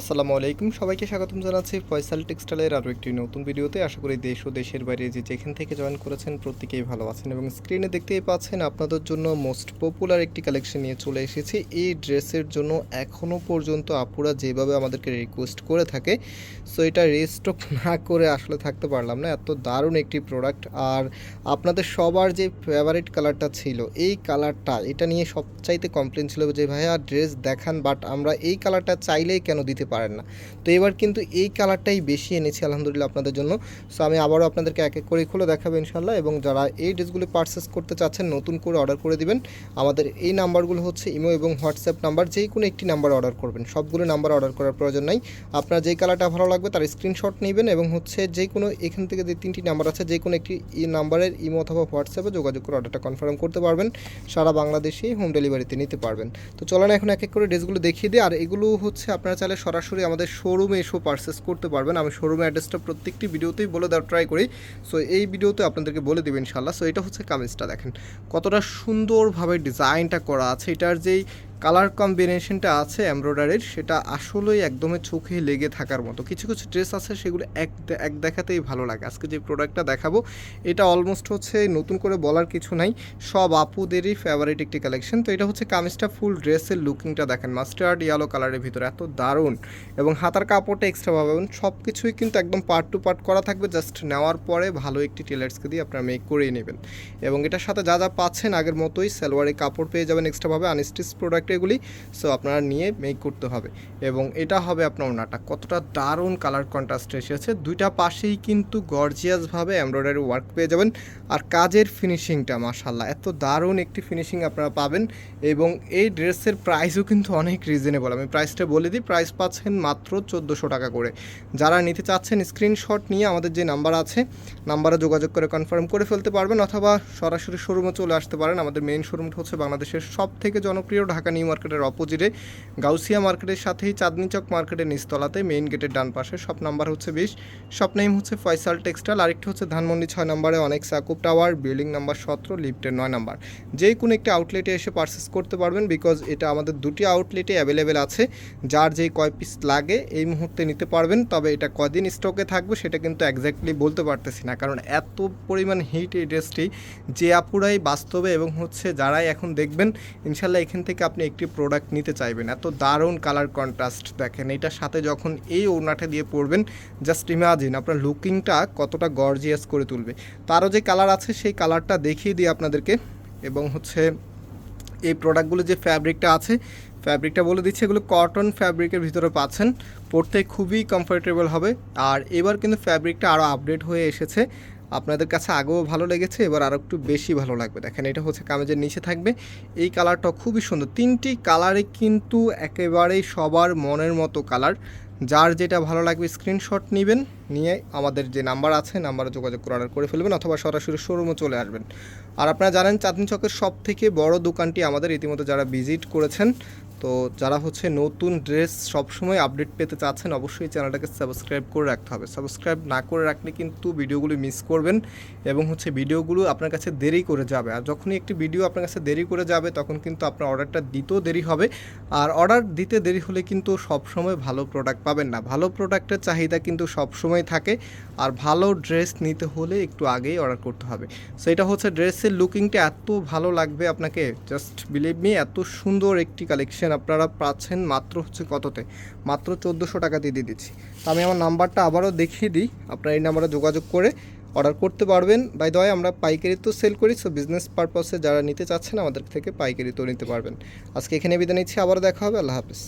আসসালামু আলাইকুম। সবাইকে স্বাগতম জানাচ্ছি ফয়সাল টেক্সটাইলের আরও একটি নতুন ভিডিওতে। আশা করি দেশ ও দেশের বাইরে যে যেখান থেকে জয়েন করেছেন প্রত্যেকেই ভালো আছেন এবং স্ক্রিনে দেখতেই পাচ্ছেন আপনাদের জন্য মোস্ট পপুলার একটি কালেকশন নিয়ে চলে এসেছি। এই ড্রেসের জন্য এখনও পর্যন্ত আপুরা যেভাবে আমাদেরকে রিকোয়েস্ট করে থাকে সো এটা রেস্টক না করে আসলে থাকতে পারলাম না। এত দারুণ একটি প্রোডাক্ট আর আপনাদের সবার যে ফেভারিট কালারটা ছিল, এই কালারটা এটা নিয়ে সবচাইতে কমপ্লেন ছিল যে, ভাইয়া ড্রেস দেখান বাট আমরা এই কালারটা চাইলেই কেন দিতে পারেন না। তো এবার কিন্তু এই কালারটাই বেশি এনেছি আলহামদুলিল্লাহ আপনাদের জন্য। সো আমি আবারও আপনাদেরকে এক এক করে খুলে দেখাবো ইনশাল্লাহ এবং যারা এই ড্রেসগুলো পারচেস করতে চাচ্ছেন, নতুন করে অর্ডার করে দিবেন, আমাদের এই নাম্বারগুলো হচ্ছে ইমো এবং হোয়াটসঅ্যাপ নাম্বার যেই কোনো একটি নাম্বার অর্ডার করবেন। সবগুলো নাম্বার অর্ডার করার প্রয়োজন নাই। আপনার যেই কালারটা ভালো লাগবে তার স্ক্রিনশট নেবেন এবং হচ্ছে যে কোনো এখান থেকে যে তিনটি নাম্বার আছে যে কোনো একটি ই নাম্বারের ইমো অথবা হোয়াটসঅ্যাপে যোগাযোগ করে অর্ডারটা কনফার্ম করতে পারবেন। সারা বাংলাদেশেই হোম ডেলিভারিতে নিতে পারবেন। তো চলেন এখন এক এক করে ড্রেসগুলো দেখিয়ে দিই। আর এগুলো হচ্ছে আপনারা চাইলে সরাসরি আমাদের শোরুমে এসেও পারচেস করতে পারবেন। আমি শোরুমের অ্যাড্রেসটা প্রত্যেকটি ভিডিওতেই বলে দেওয়ার ট্রাই করি। সো এই ভিডিওতে আপনাদেরকে বলে দেবেন ইনশাল্লাহ সো এটা হচ্ছে কামিজটা দেখেন। কতটা সুন্দরভাবে ডিজাইনটা করা আছে। এটার যেই কালার কম্বিনেশনটা আছে এমব্রয়ডারির, সেটা আসলেই একদমই চোখে লেগে থাকার মতো। কিছু কিছু ড্রেস আছে সেগুলো এক এক দেখাতেই ভালো লাগে। আজকে যে প্রোডাক্টটা দেখাবো, এটা অলমোস্ট হচ্ছে নতুন করে বলার কিছু নাই, সব আপুদেরই ফেভারিট একটি কালেকশন তো এটা হচ্ছে কামিজটা ফুল ড্রেসের লুকিংটা দেখেন মাস্টার্ড ইয়েলো কালারের ভিতরে, এত দারুণ। এবং হাতার কাপড়টা এক্সট্রা পাবেন সব কিছুই কিন্তু একদম পার্ট টু পার্ট করা থাকবে জাস্ট নেওয়ার পরে ভালো একটি টেলার্সকে দিয়ে আপনারা মেক করেই নেবেন। এবং এটার সাথে যা যা পাচ্ছেন আগের মতোই সালোয়ারে কাপড় পেয়ে যাবেন এক্সট্রাভাবে আনস্টিচ প্রোডাক্ট এগুলি সো আপনারা নিয়ে মেক করতে হবে। এবং এটা হবে আপনার ওনাটা। কতটা দারুণ কালার কন্ট্রাস্ট এসেছে। দুইটা পাশেই কিন্তু গর্জিয়াসভাবে এমব্রয়ডারি ওয়ার্ক পেয়ে যাবেন। আর কাজের ফিনিশিংটা মাশাল্লাহ এত দারুণ একটি ফিনিশিং আপনারা পাবেন। এবং এই ড্রেসের প্রাইসও কিন্তু অনেক রিজনেবল আমি প্রাইসটা বলে দিই প্রাইস পাচ্ছেন মাত্র চোদ্দোশো টাকা করে। যারা নিতে চাচ্ছেন স্ক্রিনশট নিয়ে আমাদের যে নাম্বার আছে নাম্বারে যোগাযোগ করে কনফার্ম করে ফেলতে পারবেন, অথবা সরাসরি শোরুমে চলে আসতে পারেন। আমাদের মেইন শোরুমটা হচ্ছে বাংলাদেশের সব থেকে জনপ্রিয় ঢাকা নিউ মার্কেটের অপোজিটে, গাউসিয়া মার্কেটের সাথেই চাঁদনি চক মার্কেটের নিচতলাতে মেইন গেটের ডান পাশে। শপ নাম্বার হচ্ছে বিশ। শপ নেম হচ্ছে ফয়সাল টেক্সটাইল। আরেকটি হচ্ছে ধানমন্ডি ছয় নম্বরে অনেক সাকুব টাওয়ার, বিল্ডিং নাম্বার সতেরো, লিফটের নয় নাম্বার। যে কোনো একটি আউটলেটে এসে পারচেস করতে পারবেন বিকজ এটা আমাদের দুটি আউটলেটে অ্যাভেলেবেল আছে। যার যেই কয় পিস লাগে, এই মুহূর্তে নিতে পারবেন। তবে এটা কদিন স্টকে থাকবে সেটা কিন্তু একজ্যাক্টলি বলতে পারতেছি না। কারণ এত পরিমাণ হিট এই ড্রেসটি যে আপুরাই বাস্তবে এবং হচ্ছে যারাই এখন দেখবেন, ইনশাল্লাহ এখান থেকে আপনি একটি প্রোডাক্ট নিতে চাইবেন। এত দারুণ কালার কন্ট্রাস্ট দেখেন এটার সাথে যখন এই ওড়নাটা দিয়ে পরবেন জাস্ট ইমাজিন আপনার লুকিংটা কতটা গর্জিয়াস করে তুলবে। তারও যে কালার আছে, সেই কালারটা দেখিয়ে দিই আপনাদেরকে। এবং হচ্ছে, এই প্রোডাক্টগুলো যে ফ্যাব্রিকটা আছে ফ্যাব্রিকটা বলে দিচ্ছে, এগুলো কটন ফ্যাব্রিকের ভিতরে পাচ্ছেন। পড়তে খুবই কমফোর্টেবল হবে। আর এবার কিন্তু ফ্যাব্রিকটা আরও আপডেট হয়ে এসেছে। আপনাদের কাছে আগেও ভালো লেগেছে, এবার আরও একটু বেশি ভালো লাগবে। দেখেন, এটা হচ্ছে কামেজের নিচে থাকবে। এই কালারটা খুবই সুন্দর। তিনটি কালারে কিন্তু একেবারেই সবার মনের মতো কালার। যার যেটা ভালো লাগবে স্ক্রিনশট নেবেন। নিয়ে আমাদের যে নাম্বার আছে, নাম্বারে যোগাযোগ করে অর্ডার করে ফেলবেন অথবা সরাসরি শোরুমে চলে আসবেন। আর আপনারা জানেন চাঁদনি চকের সব থেকে বড় দোকানটি আমাদের ইতিমধ্যে যারা ভিজিট করেছেন, তো যারা হচ্ছে নতুন ড্রেস সবসময় আপডেট পেতে চাচ্ছেন, অবশ্যই চ্যানেলটাকে সাবস্ক্রাইব করে রাখতে হবে। সাবস্ক্রাইব না করে রাখলে কিন্তু ভিডিওগুলো মিস করবেন এবং হচ্ছে ভিডিওগুলো আপনার কাছে দেরি করে যাবে। আর যখনই একটি ভিডিও আপনার কাছে দেরি করে যাবে, তখন কিন্তু আপনার অর্ডারটা দিতেও দেরি হবে। আর অর্ডার দিতে দেরি হলে কিন্তু সবসময় ভালো প্রোডাক্ট পাবেন না। ভালো প্রোডাক্টের চাহিদা কিন্তু সবসময় থাকে আর ভালো ড্রেস নিতে হলে একটু আগেই অর্ডার করতে হবে। সো এটা হচ্ছে ড্রেসের লুকিংটা এত ভালো লাগবে আপনাকে জাস্ট বিলিভ মি এত সুন্দর একটি কালেকশন আপনারা পাচ্ছেন মাত্র হচ্ছে কততে? মাত্র চোদ্দোশো টাকা দিয়ে দিচ্ছি। তো আমি আমার নাম্বারটা আবারও দেখিয়ে দিই, আপনারা এই নাম্বারে যোগাযোগ করে অর্ডার করতে পারবেন। বাই দয় আমরা পাইকারি তো সেল করি সো বিজনেস পারপাসে যারা নিতে চাচ্ছেন আমাদের থেকে পাইকারি তো নিতে পারবেন। আজকে এখানে বিদায় নিচ্ছি, আবারও দেখা হবে, আল্লাহ হাফিজ।